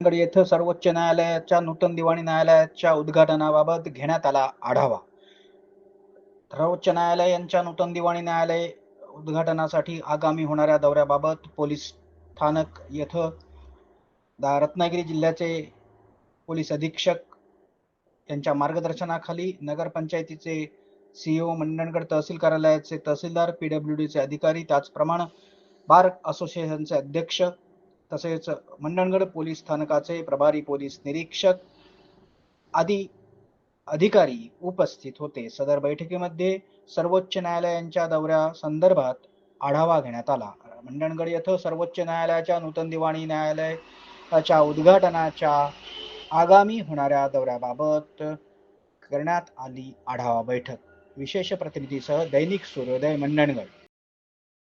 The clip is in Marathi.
गड येथे सर्वोच्च न्यायालयाच्या नूतन दिवाणी न्यायालयाच्या उद्घाटनाबाबत घेण्यात आला आढावा. सर्वोच्च न्यायालय यांच्या नूतन दिवाणी न्यायालय उद्घाटनासाठी आगामी होणाऱ्या दौऱ्याबाबत पोलीस स्थानक येथं रत्नागिरी जिल्ह्याचे पोलीस अधीक्षक यांच्या मार्गदर्शनाखाली नगरपंचायतीचे सीईओ मंडणगड तहसील कार्यालयाचे तहसीलदार पीडब्ल्यू डीचे अधिकारी त्याचप्रमाणे बार असोसिएशनचे अध्यक्ष तसेच मंडणगड पोलीस स्थानकाचे प्रभारी पोलीस निरीक्षक आदी अधिकारी उपस्थित होते. सदर बैठकीमध्ये सर्वोच्च न्यायालयांच्या दौऱ्या संदर्भात आढावा घेण्यात आला. मंडणगड येथे सर्वोच्च न्यायालयाच्या नूतन दिवाणी न्यायालयाच्या उद्घाटनाच्या आगामी होणाऱ्या दौऱ्याबाबत करण्यात आली आढावा बैठक. विशेष प्रतिनिधीसह दैनिक सूर्योदय मंडणगड.